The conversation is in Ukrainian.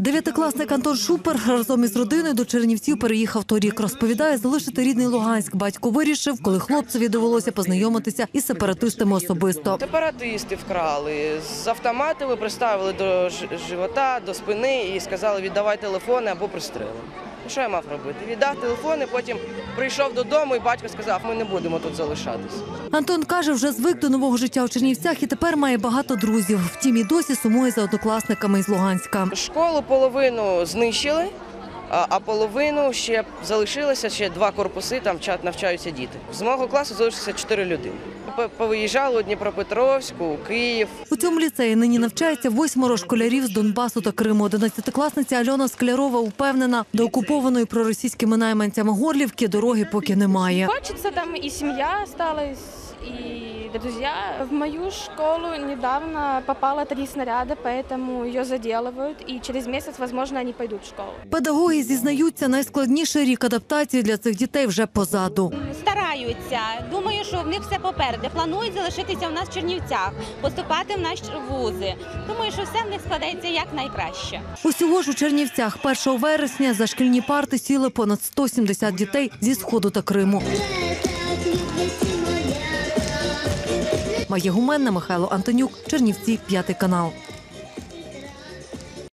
Дев'ятикласник Антон Шупер разом із родиною до Чернівців переїхав торік. Розповідає, залишити рідний Луганськ. Батько вирішив, коли хлопцеві довелося познайомитися із сепаратистами особисто. Сепаратисти вкрали з автоматами, приставили до живота, до спини і сказали, віддавай телефони або пристрелимо. Що я мав робити? Віддав телефони, потім прийшов додому, і батько сказав, ми не будемо тут залишатись. Антон каже, вже звик до нового життя у Чернівцях і тепер має багато друзів. Втім, і досі сумує за однокласниками із Луганська. Школу половину знищили, а половину ще залишилося ще два корпуси, там навчаються діти. З мого класу залишилося чотири людини. Повиїжджали у Дніпропетровську, у Київ. У цьому ліцеї нині навчається восьмеро школярів з Донбасу та Криму. Одинадцятикласниця Альона Склярова впевнена, до окупованої проросійськими найманцями Горлівки дороги поки немає. Хочется там и семья осталась, и друзья. В мою школу недавно попало три снаряда, поэтому ее заделывают, и через месяц, возможно, они пойдут в школу. Педагоги зізнаються, найскладніший рік адаптації для цих дітей вже позаду. стараються. Думаю, що в них все попереду. Планують залишитися в нас в Чернівцях, поступати в наші вузи. Думаю, що все в них складається як найкраще. Усього ж у Чернівцях 1 вересня за шкільні парти сіли понад 170 дітей зі сходу та Криму. Має гуменна Михайло Антонюк, Чернівці, п'ятий канал.